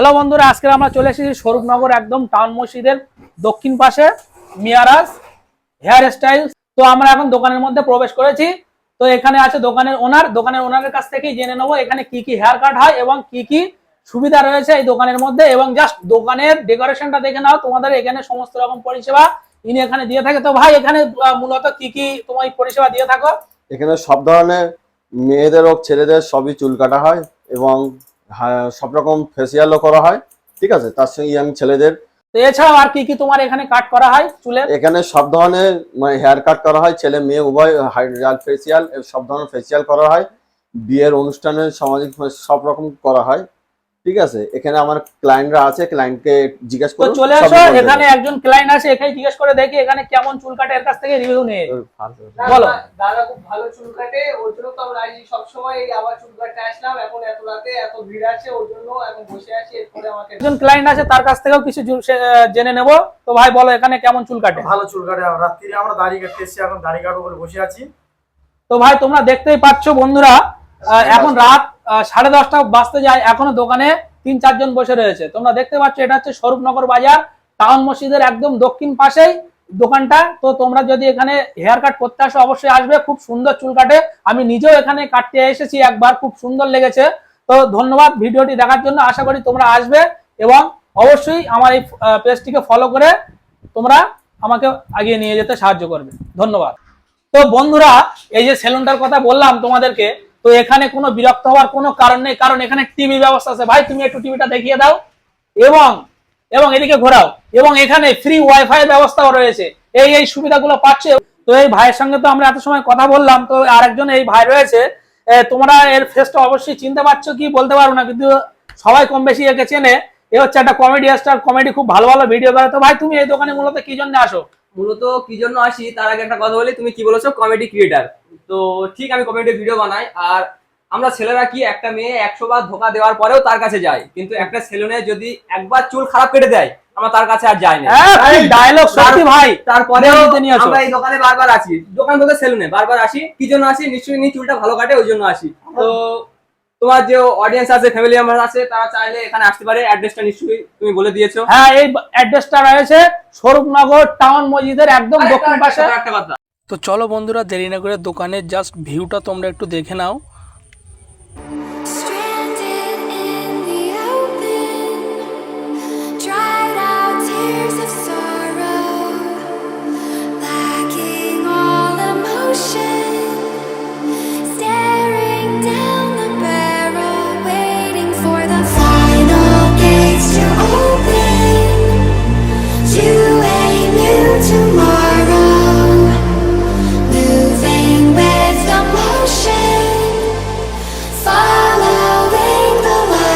Hello বন্ধুরা আজকে আমরা চলে এসেছি স্বরূপনগর একদম টাউন মসজিদের দক্ষিণ পাশে, মিয়ারাজ হেয়ার স্টাইল। তো আমরা এখন দোকানের মধ্যে প্রবেশ করেছি। তো এখানে আছে দোকানের ওনার। দোকানের ওনারের কাছ থেকেই জেনে নেব এখানে কি কি হেয়ার কাট হয় এবং কি কি সুবিধা রয়েছে এই দোকানের মধ্যে। এবং জাস্ট দোকানের ডেকোরেশনটা দেখে নাও, তোমাদের এখানে সমস্ত রকম পরিষেবা ইনি এখানে দিয়ে থাকে। তো ভাই, এখানে মূলত কি কি তোমার পরিষেবা দিয়ে থাকো? এখানে সব ধরনের মেয়েদের হোক, ছেলেদের সবই চুল কাটা হয় এবং সব রকম ফেসিয়ালও করা হয় ঠিক আছে? তার সঙ্গে ইয়াং ছেলেদের। তো এছাড়াও আর কি কি তোমার এখানে কাট করা হয় চুলের? এখানে সব ধরনের মানে হেয়ার কাট করা হয় ছেলে মেয়ে উভয় হাইড্রাল ফেসিয়াল সব ধরনের ফেসিয়াল করা হয়। বিয়ের অনুষ্ঠানে সামাজিক সব রকম করা হয়। ঠিক আছে? এখানে আমার ক্লায়েন্টরা আছে ক্লায়েন্টকে জিজ্ঞেস তো করুন চলে আসো এখানে একজন ক্লায়েন্ট আছে এখানে জিজ্ঞেস করে দেখি এখানে কেমন চুল কাটে এর কাছ থেকে রিভিউ নিয়ে। বলো। দাদা- খুব ভালো চুল কাটে ওর জন্য তো আমরা আজই সবসময় এই আবার চুল কাটতে আসলাম এখন এত রাতে এত ভিড় আছে ওর জন্য এখন বসে আছি এরপরে আমাকে একজন ক্লায়েন্ট আছে তার কাছ থেকেও কিছু জেনে নেব। তো ভাই বলো এখানে কেমন চুল কাটে? ভালো চুল কাটে রাত্রিরে আমরা দাড়ি কাটতে এসেছি এখন দাড়ি কাটবো বলে বসে আছি। তো ভাই তোমরা দেখতেই পাচ্ছ বন্ধুরা আহ, এখন রাত সাড়ে দশটা বাজতে যায় এখনও দোকানে। তিন চারজন বসে রয়েছে। তোমরা দেখতে পাচ্ছ, এটা হচ্ছে স্বরূপনগর বাজার, টাউন মসজিদের একদম দক্ষিণ পাশেই দোকানটা। তো তোমরা যদি এখানে হেয়ার কাট করতে আসো, অবশ্যই আসবে। খুব সুন্দর চুল কাটে। আমি নিজেও এখানে কাটতে এসেছি একবার, খুব সুন্দর লেগেছে। তো ধন্যবাদ ভিডিওটি দেখার জন্য। আশা করি তোমরা আসবে এবং অবশ্যই আমার এই পেজটিকে ফলো করে তোমরা আমাকে আগিয়ে নিয়ে যেতে সাহায্য করবে। ধন্যবাদ। তো বন্ধুরা, এই যে সেলুনটার কথা বললাম তোমাদেরকে তো এখানে কোনো বিরক্ত হওয়ার কোনো কারণ নেই, কারণ এখানে টিভি ব্যবস্থা আছে। ভাই, তুমি একটু টিভিটা দেখিয়ে দাও। এবং এবং এদিকে ঘোরাও। এবং এখানে ফ্রি ওয়াইফাই ব্যবস্থাও রয়েছে। এই এই সুবিধাগুলো পাচ্ছে। তো এই ভাইয়ের সঙ্গে তো আমরা এত সময় কথা বললাম, তো আরেকজন এই ভাই রয়েছে। তোমরা এর ফেসটা অবশ্যই চিনতে পারছ কি বলতে পারব না, কিন্তু সবাই কম বেশি একে চেনে। এ হচ্ছে একটা কমেডি স্টার কমেডি খুব ভালো ভালো ভিডিও করে তো ভাই, তুমি এই দোকানে মূলত কি জন্য আসো? মূলত কি জন্য আসি তার আগে একটা কথা বলি তুমি কি বলেছ? কমেডি ক্রিয়েটার তো ঠিক আমি কমেডি ভিডিও বানাই আর আমরা ছেলেরা কি একটা মেয়ে একশো বার ধোকা দেওয়ার পরেও তার কাছে যাই। কিন্তু একটা সেলুনে যদি একবার চুল খারাপ কেটে দেয় আমরা তার কাছে আর যাই না। ডায়লগ সত্যি ভাই। তারপরেও নিতে আমরা এই দোকানে বারবার আসি। দোকান বলতে সেলুনে বারবার আসি কি জন্য আসি? নিশ্চয়ই নি চুলটা ভালো কাটে ওই জন্য আসি। তো তোমার যে অডিয়েন্স আছে ফ্যামিলি মেম্বার আছে তারা চাইলে এখানে আসতে পারে। অ্যাড্রেসটা নিশ্চয়ই তুমি বলে দিয়েছ। হ্যাঁ এই অ্যাড্রেসটা রয়েছে স্বরূপনগর টাউন মসজিদের একদম দক্ষিণ পাশে। একটা কথা। তো চলো বন্ধুরা দেরি না করে দোকানের জাস্ট ভিউটা তোমরা একটু দেখে নাও।